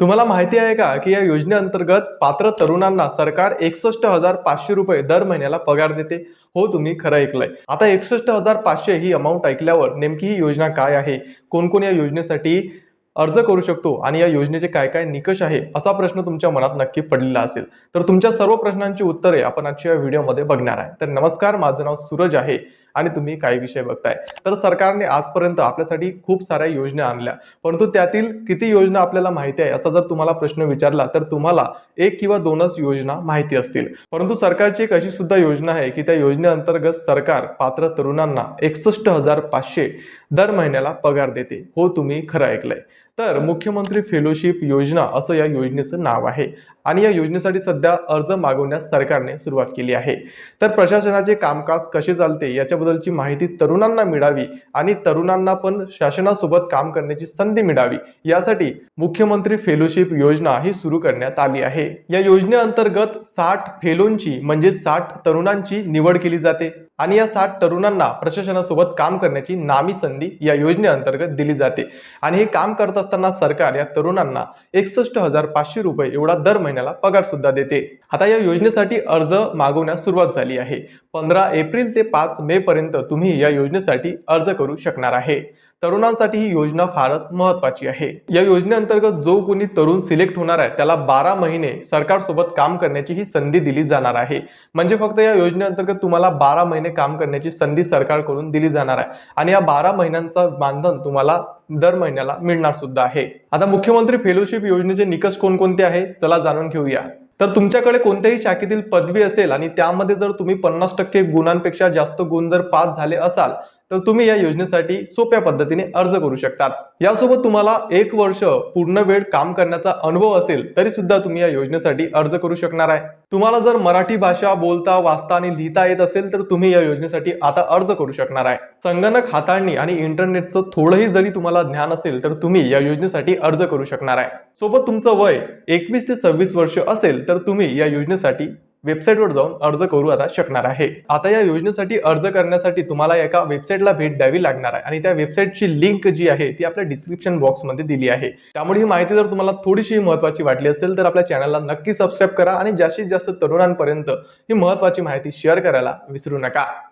तुम्हाला माहिती आहे का की या योजनेअंतर्गत पात्र तरुणांना सरकार एकसष्ट हजार पाचशे रुपये दर महिन्याला पगार देते? हो तुम्ही खरं ऐकलंय. आता एकसष्ट हजार पाचशे ही अमाऊंट ऐकल्यावर नेमकी ही योजना काय आहे? कोण कोण या योजनेसाठी अर्ज करू शकतो आणि या योजनेचे काय काय निकष आहे असा प्रश्न तुमच्या मनात नक्की पडलेला असेल तर तुमच्या सर्व प्रश्नांची उत्तरे आपण आजच्या या व्हिडिओमध्ये बघणार आहे. तर नमस्कार माझं नाव सूरज आहे आणि तुम्ही काही विषय बघताय. तर सरकारने आजपर्यंत आपल्यासाठी खूप साऱ्या योजना आणल्या परंतु त्यातील किती योजना आपल्याला माहिती आहे असा जर तुम्हाला प्रश्न विचारला तर तुम्हाला एक किंवा दोनच योजना माहिती असतील. परंतु सरकारची एक अशी सुद्धा योजना आहे की त्या योजनेअंतर्गत सरकार पात्र तरुणांना एकसष्ट हजार पाचशे दर महिन्याला पगार देते. हो तुम्ही खरं ऐकलंय. तर मुख्यमंत्री फेलोशिप योजना असं या योजनेचं नाव आहे. आणि या योजनेसाठी सध्या अर्ज मागवण्यास सरकारने सुरुवात केली आहे. तर प्रशासनाचे कामकाज कसे चालते याच्याबद्दलची माहिती तरुणांना मिळावी आणि तरुणांना पण शासनासोबत काम करण्याची संधी मिळावी यासाठी मुख्यमंत्री फेलोशिप योजना ही सुरू करण्यात आली आहे. या योजनेअंतर्गत साठ फेलोंची म्हणजे साठ तरुणांची निवड केली जाते. आणि या साठ तरुणांना प्रशासनासोबत काम करण्याची नामी संधी या योजनेअंतर्गत दिली जाते. आणि हे काम करत असताना सरकार या तरुणांना एकसष्ट हजार पाचशे रुपये एवढा दर महिन्याला पगार सुद्धा देते. आता या योजनेसाठी अर्ज मागवण्यास सुरुवात झाली आहे. पंधरा एप्रिल ते पाच मे पर्यंत तुम्ही या योजनेसाठी अर्ज करू शकणार आहे. तरुणांसाठी ही योजना फारच महत्वाची आहे. या योजनेअंतर्गत जो कोणी तरुण सिलेक्ट होणार आहे त्याला बारा महिने सरकारसोबत काम करण्याची ही संधी दिली जाणार आहे. म्हणजे फक्त या योजनेअंतर्गत तुम्हाला बारा महिने काम करण्याची संधी सरकारकडून दिली जाणार आहे. आणि या बारा महिन्यांचा मानधन तुम्हाला दर महिन्याला मिळणार सुद्धा आहे. आता मुख्यमंत्री फेलोशिप योजनेचे निकष कोणकोणते आहे? चला जाणून घेऊया. तर तुमच्याकडे कोणत्याही शाखेतील पदवी असेल आणि त्यामध्ये जर तुम्ही पन्नास टक्के गुणांपेक्षा जास्त गुण जर पास झाले असाल तर तुम्ही या योजनेसाठी सोप्या पद्धतीने अर्ज करू शकतात. यासोबत तुम्हाला एक वर्ष पूर्ण वेळ काम करण्याचा अनुभव असेल तरी सुद्धा तुम्ही या योजनेसाठी अर्ज करू शकणार आहे. तुम्हाला जर मराठी भाषा बोलता वाचता आणि लिहिता येत असेल तर तुम्ही या योजनेसाठी आता अर्ज करू शकणार आहे. संगणक हाताळणी आणि इंटरनेटचं थोडंही जरी तुम्हाला ज्ञान असेल तर तुम्ही या योजनेसाठी अर्ज करू शकणार आहे. सोबत तुमचं वय एकवीस ते सव्वीस वर्ष असेल तर तुम्ही या योजनेसाठी वेबसाईटवर जाऊन अर्ज करू आता शकणार आहे. आता या योजनेसाठी अर्ज करण्यासाठी तुम्हाला एका वेबसाईटला भेट द्यावी लागणार आहे आणि त्या वेबसाईटची लिंक जी आहे ती आपल्या डिस्क्रिप्शन बॉक्समध्ये दिली आहे. त्यामुळे ही माहिती जर तुम्हाला थोडीशी महत्वाची वाटली असेल तर आपल्या चॅनलला नक्की सबस्क्राईब करा आणि जास्तीत जास्त तरुणांपर्यंत ही महत्वाची माहिती शेअर करायला विसरू नका.